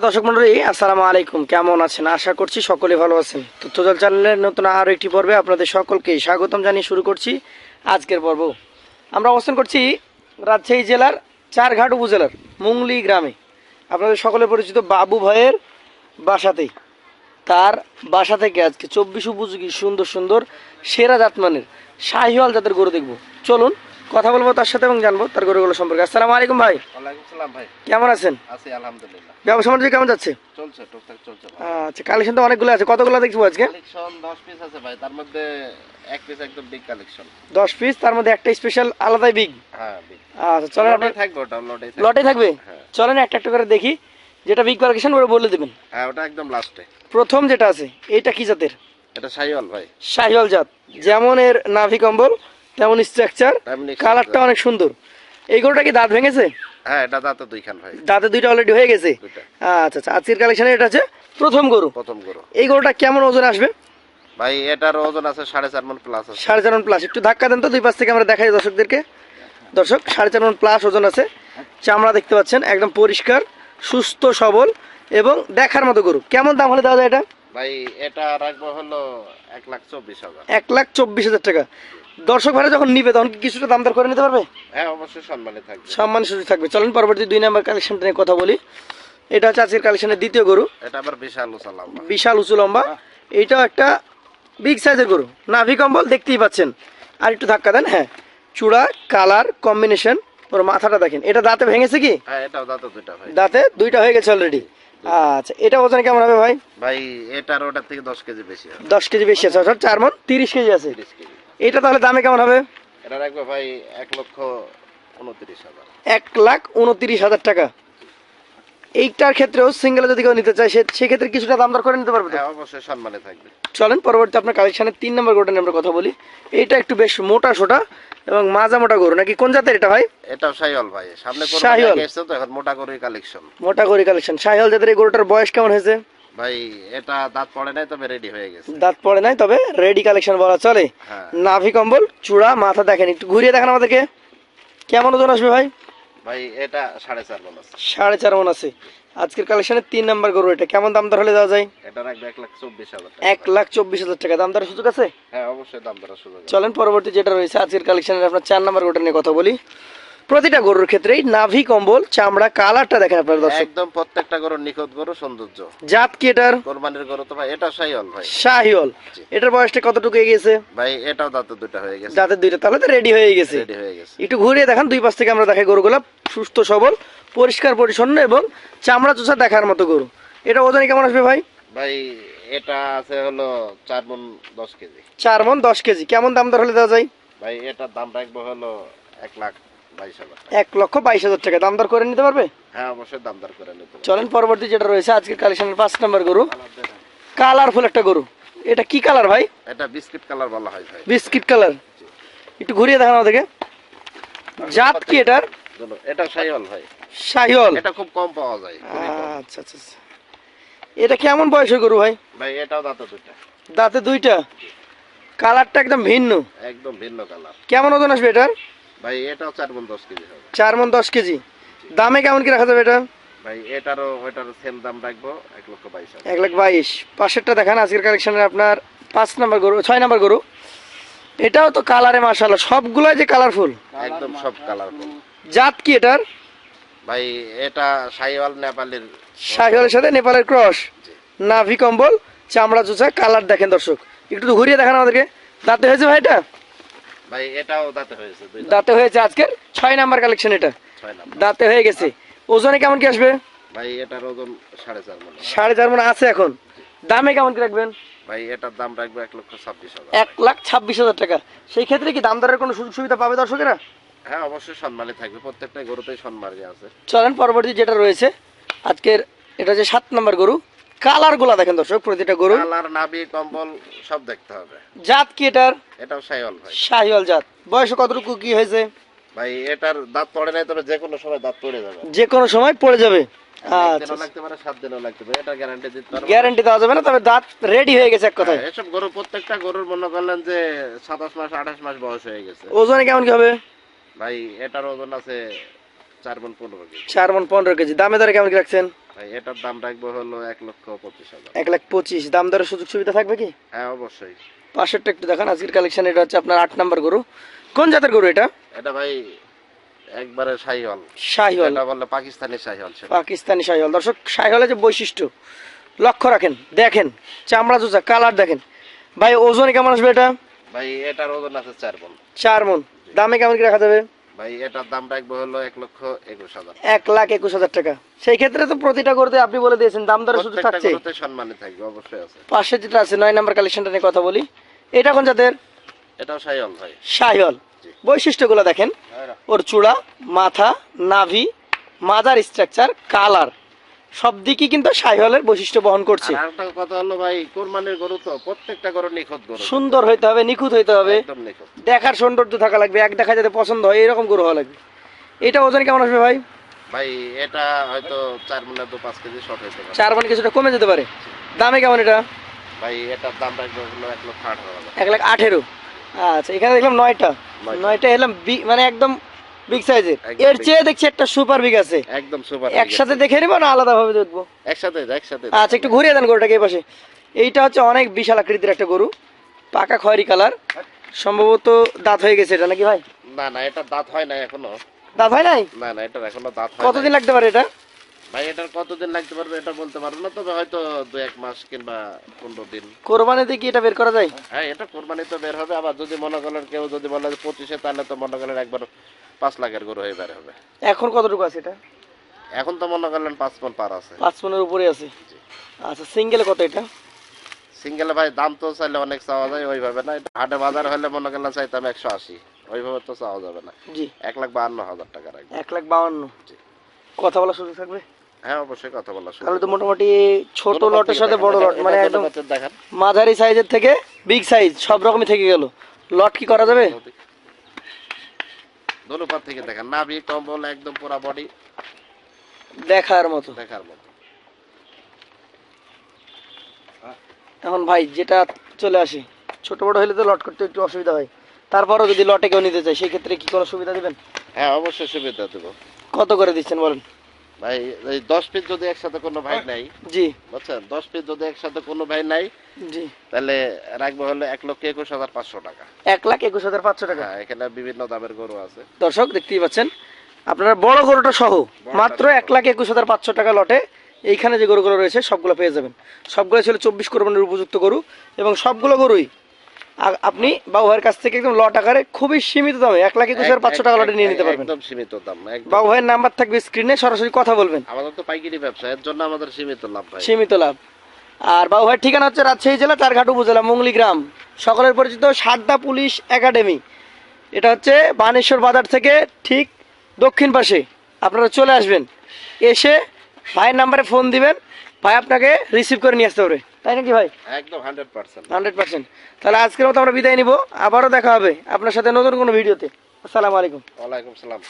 দর্শক মন্ডলী, আসসালামু আলাইকুম। কেমন আছেন? আশা করছি সকলে ভালো আছেন। তথ্যজল চ্যানেলের নতুন আরও একটি পর্বে আপনাদের সকলকে স্বাগতম জানিয়ে শুরু করছি আজকের পর্ব। আমরা অবস্থান করছি রাজশাহী জেলার চারঘাট উপজেলার মুংলি গ্রামে। আপনাদের সকলে পরিচিত বাবু ভাইয়ের বাসাতেই। তার বাসা থেকে আজকে চব্বিশ উপযোগী সুন্দর সুন্দর সেরা জাতমানের শাহিওয়াল জাতের গরু দেখব। চলুন কথা বলব তার সাথে এবং জানব তার গরুগুলো সম্পর্কে। আসসালামু আলাইকুম ভাই। সালাম ভাই। কেমন আছেন? আছি আলহামদুলিল্লাহ। ব্যবসা বাণিজ্য কেমন যাচ্ছে? চলছে টুকটাক চলছে আচ্ছা কালেকশন তো অনেকগুলো আছে। কতগুলো দেখব আজকে? কালেকশন পিস আছে ভাই। তার মধ্যে এক পিস একদম বিগ কালেকশন দশ পিস তার মধ্যে একটা স্পেশাল আলাদাই বিগ হ্যাঁ আচ্ছা চলেন আপনার লটে থাকবে ওটা লটে লটে থাকবে? হ্যাঁ। চলেন একটা একটা করে দেখি। যেটা বিগ কালেকশন ওরা বলে দেবেন। হ্যাঁ ওটা একদম লাস্টে প্রথম যেটা আছে এইটা কি জাতের? এটা সাইওয়াল ভাই। শাহিওয়াল জাত। যেমন এর নাভি কম্বল তেমন স্ট্রাকচার কালারটা অনেক সুন্দর। এই গরুটা কি দাঁত ভেঙেছে? হ্যাঁ এটা দাঁতে দুইখান ভাই। দাঁতে দুইটা অলরেডি হয়ে গেছে? আচ্ছা আচ্ছা আজকের কালেকশনে এটা আছে প্রথম গরু। প্রথম গরু। এই গরুটা কেমন ওজন আসবে? ভাই এটার ওজন আছে সাড়ে চার মন প্লাস আছে। সাড়ে চার মন প্লাস একটু ধাক্কা দেন তো দুই পাশ থেকে আমরা দেখাই দর্শকদেরকে। দর্শক সাড়ে চার মন প্লাস ওজন আছে। চামড়া দেখতে পাচ্ছেন একদম পরিষ্কার সুস্থ সবল এবং দেখার মতো গরু। কেমন দাম হলে দেওয়া যায় এটা? ভাই এটা রাখব হলো এক লাখ চব্বিশ হাজার। এক লাখ চব্বিশ হাজার টাকা। দর্শক ভাড়া যখন নিবে তখন কিছুটা দাম দর করে নিতে পারবে? হ্যাঁ অবশ্যই সম্মানে থাকবে। সম্মান সুযোগ থাকবে। চলেন পরবর্তী দুই নম্বর কালেকশনটা নিয়ে কথা বলি। এটা আজকের কালেকশনের দ্বিতীয় গরু। এটা আবার বিশাল উচালাম বিশাল উঁচু লম্বা। এইটাও একটা বিগ সাইজের গরু। নাভি কম্বল দেখতেই পাচ্ছেন। আর একটু ধাক্কা দেন হ্যাঁ। চূড়া কালার কম্বিনেশন ওর মাথাটা দেখেন। এটা দাঁতে ভেঙেছে কি? হ্যাঁ এটাও দাঁতে দুইটা ভাই। দাঁতে দুইটা হয়ে গেছে অলরেডি আচ্ছা এটা ওজন কেমন হবে ভাই? ভাই এটার ওটার থেকে দশ কেজি বেশি হবে। দশ কেজি বেশি আছে অর্থাৎ চার মন তিরিশ কেজি আছে। এটা তাহলে দামে কেমন হবে? এটা রাখব ভাই এক লক্ষ উনত্রিশ হাজার। এক লাখ উনত্রিশ হাজার টাকা। এইটার ক্ষেত্রেও সিঙ্গেল যদি কেউ নিতে চায় সে সেক্ষেত্রে কিছুটা দাম দর করে নিতে পারবে হ্যাঁ অবশ্যই সম্মানে থাকবে। চলেন পরবর্তী আপনার কালেকশনের তিন নম্বর গরুটা নিয়ে আমরা কথা বলি। এইটা একটু বেশ মোটা সোটা এবং মাজা মোটা গরু। নাকি কোন জাতের এটা ভাই? এটাও সাইওয়াল ভাই। সামনে শাহিওয়াল। তো এখন মোটা করে কালেকশন মোটা গরু কালেকশন সাহিয়াল জাতের এই গরুটার বয়স কেমন হয়েছে? ভাই এটা দাঁত পড়ে নাই তবে রেডি হয়ে গেছে। দাঁত পড়ে নাই তবে রেডি কালেকশন বলা চলে। হ্যাঁ। নাভি কম্বল চূড়া মাথা দেখেন একটু ঘুরিয়ে দেখান আমাদেরকে। কেমন ওজন আসবে ভাই? ভাই এটা সাড়ে চার মন আছে। সাড়ে চার মন আছে। আজকের কালেকশনে তিন নাম্বার গরু এটা। কেমন দাম দর হলে দেওয়া যায়? এটা রাখবে এক লাখ চব্বিশ হাজার টাকা। এক লাখ চব্বিশ হাজার টাকা। দাম দরের সুযোগ আছে? হ্যাঁ অবশ্যই দাম দরার সুযোগ আছে। চলেন পরবর্তী যেটা রয়েছে আজকের কালেকশনের আপনার চার নাম্বার গরুটা নিয়ে কথা বলি। প্রতিটা গরুর ক্ষেত্রেই নাভি কম্বল চামড়া কালারটা দেখেন আপনার দর্শক। একদম প্রত্যেকটা গরুর নিখুঁত গরু সৌন্দর্য। জাত কি এটার? কোরবানির গরু তো ভাই এটা সাইওয়াল ভাই। শাহিওল এটার বয়সটা কতটুকু এগিয়েছে ভাই এটাও দাঁতে দুইটা হয়ে গেছে। জাতের দুইটা তাহলে তো রেডি হয়ে গেছে। রেডি হয়ে গেছে। একটু ঘুরিয়ে দেখান দুই পাশ থেকে আমরা দেখাই গরুগুলো। সুস্থ সবল পরিষ্কার পরিচ্ছন্ন এবং চামড়া চোষা দেখার মতো গরু। এটা ওজনে কেমন আসবে ভাই? ভাই এটা আছে হলো চার মন দশ কেজি। চার মন দশ কেজি। কেমন দাম দর হলে দেওয়া যায়? ভাই এটার দাম রাখব হলো এক লাখ। এক লক্ষ বাইশ হাজার টাকা। দাম দর করে নিতে পারবে? হ্যাঁ অবশ্যই দাম করে নিতে চলেন পরবর্তী যেটা রয়েছে আজকের কালেকশনের পাঁচ নম্বর গরু। কালারফুল একটা গরু। এটা কি কালার ভাই? এটা বিস্কিট কালার বলা হয় ভাই। Biscuit colour. একটু ঘুরিয়ে দেখানো আমাদেরকে। জাত কি এটার? এটা ভাই। এটা খুব কম পাওয়া যায়। আচ্ছা আচ্ছা আচ্ছা। এটা কেমন বয়সের গরু ভাই? ভাই এটাও দাঁতে দুইটা। দাঁতে দুইটা। কালারটা একদম ভিন্ন। একদম ভিন্ন কালার। কেমন ওজন আসবে এটার? ভাই এটাও চার মন দশ কেজি হবে। চার মন দশ কেজি? দামে কেমন কি রাখা যাবে এটা? ভাই এটারও ওইটারও সেম দাম রাখব এক লক্ষ বাইশ এক লাখ বাইশ। পাশেরটা দেখান আজকের কালেকশনের আপনার পাঁচ নাম্বার গরু ছয় নাম্বার গরু। এটাও তো কালারে মার্শাল্লাহ সবগুলাই যে কালারফুল একদম সব কালার জাত কি এটার? ভাই এটা সাইওয়াল নেপালের শাহিওয়ালের সাথে নেপালের ক্রস নাভি কম্বল চামড়া চোচা কালার দেখেন দর্শক। একটু তো ঘুরিয়ে দেখান আমাদেরকে। দাঁতে হয়েছে ভাই এটা? ভাই এটাও দাঁতে হয়েছে দাঁতে। হয়েছে আজকের? ছয় নাম্বার কালেকশন এটা। দাঁতে হয়ে গেছে। ওজনে কেমন কি আসবে? ভাই এটার ওজন সাড়ে চার মন। সাড়ে চার মনে আছে এখন। দামে কেমন কি রাখবেন? ভাই এটার দাম রাখব এক লক্ষ ছাব্বিশ হাজার। এক লাখ ছাব্বিশ হাজার টাকা। সেই ক্ষেত্রে কি দাম দরের কোনো সুযোগ সুবিধা পাবে দর্শকেরা? হ্যাঁ অবশ্যই সম্মানে থাকবে। প্রত্যেকটা গরুতেই সম্মানে আছে। চলেন পরবর্তী যেটা রয়েছে আজকের এটা হচ্ছে সাত নম্বর গরু। কালারগুলা দেখেন দর্শক প্রতিটা গরু কালার নাভি কম্বল সব দেখতে হবে। জাত কি এটার? এটাও সাইওয়াল ভাই। শাহিওয়াল জাত। বয়স কতটুকু কি হয়েছে? ভাই এটার দাঁত পড়ে নাই তবে যে কোনো সময় দাঁত পড়ে যাবে। যে কোনো সময় পড়ে যাবে। আচ্ছা গ্যারান্টি গ্যারান্টি দেওয়া যাবে না তবে দাঁত রেডি হয়ে গেছে এক কথায়। হ্যাঁ, এসব গরু প্রত্যেকটা গরুর মনে করলেন যে সাতাশ মাস আঠাশ মাস বয়স হয়ে গেছে। ওজনে কেমন কি হবে? ভাই এটার ওজন আছে চার মন পনেরো কেজি। চার মন পনেরো কেজি। দামে দরে কেমন কি রাখছেন? ভাই এটার দাম রাখব হলো এক লক্ষ পঁচিশ হাজার। এক লাখ পঁচিশ। দাম দরের সুযোগ সুবিধা থাকবে কি? হ্যাঁ অবশ্যই। পাশেরটা একটু দেখান আজকের কালেকশন এটা হচ্ছে আপনার আট নাম্বার গরু। কোন জাতের গরু এটা? এটা ভাই একবারে শাহিওয়াল। শাহিওয়াল। এটা বললে পাকিস্তানি শাহিওয়াল পাকিস্তানি শাহিওয়াল। দর্শক শাহিওয়ালের যে বৈশিষ্ট্য লক্ষ্য রাখেন দেখেন চামড়া চোচা কালার দেখেন। ভাই ওজনে কেমন আসবে এটা? ভাই এটার ওজন আছে চার মন। চার মন। দামে কেমন কি রাখা যাবে? ভাই এটার দাম রাখব হলো এক লক্ষ একুশ হাজার। এক লাখ একুশ হাজার টাকা। সেই ক্ষেত্রে তো প্রতিটা করতে আপনি বলে দিয়েছেন দাম দরের সুযোগ থাকছে সম্মানে থাকবে অবশ্যই আছে। পাশে যেটা আছে নয় নাম্বার কালেকশনটা নিয়ে কথা বলি। এটা কোন জাতের? এটাও শাহিওয়াল ভাই। শাহিওয়াল বৈশিষ্ট্যগুলো দেখেন। ওর চূড়া মাথা নাভি মাজার স্ট্রাকচার কালার সব দিকই কিন্তু শাহিওয়ালের বৈশিষ্ট্য বহন করছে। আর কথা হলো ভাই কোরবানির গরু তো প্রত্যেকটা গরু নিখুঁত গরু। সুন্দর হইতে হবে নিখুঁত হইতে হবে। একদম নিখুঁত। দেখার সৌন্দর্য থাকা লাগবে এক দেখা যাতে পছন্দ হয় এরকম গরু হওয়া লাগবে। এটা ওজন কেমন আসবে ভাই? ভাই এটা হয়তো কেজি শর্ট হইতে পারে। চার কিছুটা কমে যেতে পারে। দামে কেমন এটা? ভাই এটার দাম রাখব হলো লক্ষ লাখ আঠেরো। আচ্ছা এখানে দেখলাম নয়টা। নয়টা। নয়টা এলাম বি- মানে একদম বিগ সাইজের এর চেয়ে দেখছি একটা সুপার বিগ আছে। একদম সুপার একসাথে দেখে নিবো না আলাদা ভাবে দেখব? একসাথে একসাথে আচ্ছা একটু ঘুরিয়ে দেন গরুটাকে এই পাশে। এইটা হচ্ছে অনেক বিশাল আকৃতির একটা গরু। পাকা খয়েরি কালার। সম্ভবত দাঁত হয়ে গেছে এটা নাকি ভাই? না না এটা দাঁত হয় না এখনও। দাঁত হয় নাই? না না এটা এখনও দাঁত হয় কতদিন লাগতে পারে এটা? ভাই এটার কতদিন লাগতে পারবে এটা বলতে পারব না তবে হয়তো দু এক মাস কিংবা পনেরো দিন। কোরবানিতে কি এটা বের করা যায়? হ্যাঁ এটা কোরবানি তো বের হবে আবার যদি মনে করেন কেউ যদি বলে যে পঁচিশে তাহলে তো মনে করেন একবার পাঁচ লাখের গরু হয়ে বের হবে। এখন কতটুকু আছে এটা? এখন তো মনে করলেন পাঁচ মন পার আছে। পাঁচ পনেরো উপরে আছে? আচ্ছা সিঙ্গেলে কত এটা? সিঙ্গেল ভাই দাম তো চাইলে অনেক চাওয়া যায় ওইভাবে না এটা হাটে বাজার হলে মনে করলেন চাইতাম একশো আশি ওইভাবে তো চাওয়া যাবে না। জি। এক লাখ বাহান্ন হাজার টাকা রাখবে। এক লাখ বাউান্ন জি। কথা বলার সুযোগ থাকবে? হ্যাঁ অবশ্যই কথা বলা তাহলে তো মোটামুটি ছোট লটের সাথে বড় লট মানে একদম মাঝারি সাইজের থেকে বিগ সাইজ সব রকমই থেকে গেল। লট কি করা যাবে? ধনুপাত থেকে দেখান নাভি কম্বল একদম পুরা বডি দেখার মতো। দেখার মতো। এখন ভাই যেটা চলে আসে ছোট বড় হলে তো লট করতে একটু অসুবিধা হয়। তারপরও যদি লটে কেউ নিতে চায় সেই ক্ষেত্রে কি কোনো সুবিধা দিবেন? হ্যাঁ অবশ্যই সুবিধা দেবো। কত করে দিচ্ছেন বলেন? ভাই এই দশ পিস যদি একসাথে কোনো ভাই নাই জি। বুঝছেন? দশ পিস যদি একসাথে কোনো ভাই নাই জি। তাহলে রাখব হলো এক লক্ষ একুশ হাজার পাঁচশো টাকা। এক লাখ একুশ হাজার পাঁচশো টাকা? হ্যাঁ এখানে বিভিন্ন দামের গরু আছে। দর্শক দেখতেই পাচ্ছেন আপনারা বড় গরুটা সহ। মাত্র এক লাখ একুশ হাজার পাঁচশো টাকা লটে। এইখানে যে গরুগুলো রয়েছে সবগুলো পেয়ে যাবেন। সবগুলো ছিল চব্বিশ কোরবানির উপযুক্ত গরু এবং সবগুলো গরুই আপনি বাবু ভাইয়ের কাছ থেকে একদম লট আকারে খুবই সীমিত দামে এক লাখ একুশ হাজার পাঁচশো টাকা লটে নিয়ে নিতে পারবেন। একদম সীমিত দাম বাবু ভাইয়ের নাম্বার থাকবে স্ক্রিনে সরাসরি কথা বলবেন। আমাদের তো পাইকারি ব্যবসা এর জন্য আমাদের সীমিত লাভ সীমিত লাভ। আর বাবু ভাইয়ের ঠিকানা হচ্ছে রাজশাহী জেলা চারঘাট উপজেলা মুঙ্গলি গ্রাম। সকলের পরিচিত সারদা পুলিশ একাডেমি। এটা হচ্ছে বানেশ্বর বাজার থেকে ঠিক দক্ষিণ পাশে। আপনারা চলে আসবেন। এসে ভাইয়ের নাম্বারে ফোন দিবেন। ভাই আপনাকে রিসিভ করে নিয়ে আসতে পারবে। তাই নাকি ভাই? একদম হান্ড্রেড পার্সেন্ট। Hundred percent. তাহলে আজকের মতো আমরা বিদায় নিব। আবারও দেখা হবে আপনার সাথে নতুন কোনো ভিডিওতে। আসসালামু আলাইকুম। ওয়ালাইকুম সালাম।